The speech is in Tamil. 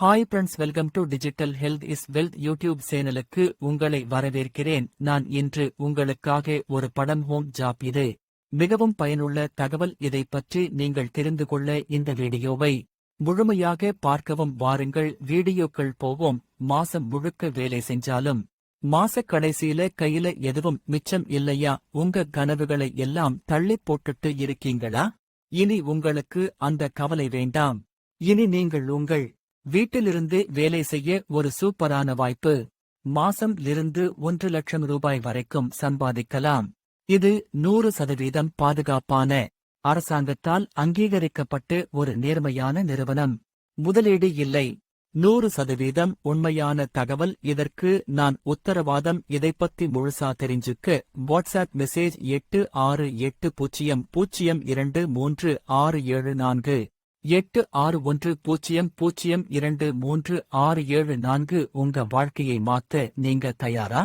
Hi friends welcome to digital health is wealth YouTube சேனலுக்கு உங்களை வரவேற்கிறேன். நான் இன்று உங்களுக்காக ஒரு படம் ஹோம் ஜாப் இது. மிகவும் பயனுள்ள தகவல் இதை பற்றி நீங்கள் தெரிந்து கொள்ள இந்த வீடியோவை முழுமையாக பார்க்கவும் வாருங்கள். வீடியோக்கள் போவோம். மாசம் முழுக்க வேலை செஞ்சாலும் மாச கடைசியில கையில எதுவும் மிச்சம் இல்லையா? உங்க கனவுகளை எல்லாம் தள்ளி போட்டுட்டு இருக்கீங்களா? இனி உங்களுக்கு அந்த கவலை வேண்டாம். இனி நீங்கள் உங்கள் வீட்டிலிருந்து வேலை செய்ய ஒரு சூப்பரான வாய்ப்பு. மாசம் இருந்து ஒன்று லட்சம் ரூபாய் வரைக்கும் சம்பாதிக்கலாம். இது நூறு சதவீதம் பாதுகாப்பான அரசாங்கத்தால் அங்கீகரிக்கப்பட்டு ஒரு நேர்மையான நிறுவனம். முதலீடு இல்லை. நூறு சதவீதம் உண்மையான தகவல். இதற்கு நான் உத்தரவாதம். இதைப்பத்தி முழுசா தெரிஞ்சுக்க வாட்ஸ்அப் மெசேஜ் எட்டு ஆறு எட்டு பூஜ்ஜியம் பூஜ்ஜியம் இரண்டு மூன்று ஆறு ஏழு நான்கு. எட்டு ஆறு ஒன்று பூஜ்ஜியம் பூஜ்ஜியம் இரண்டு மூன்று ஆறு ஏழு நான்கு உங்க வாழ்க்கையை மாத்த நீங்க தயாரா?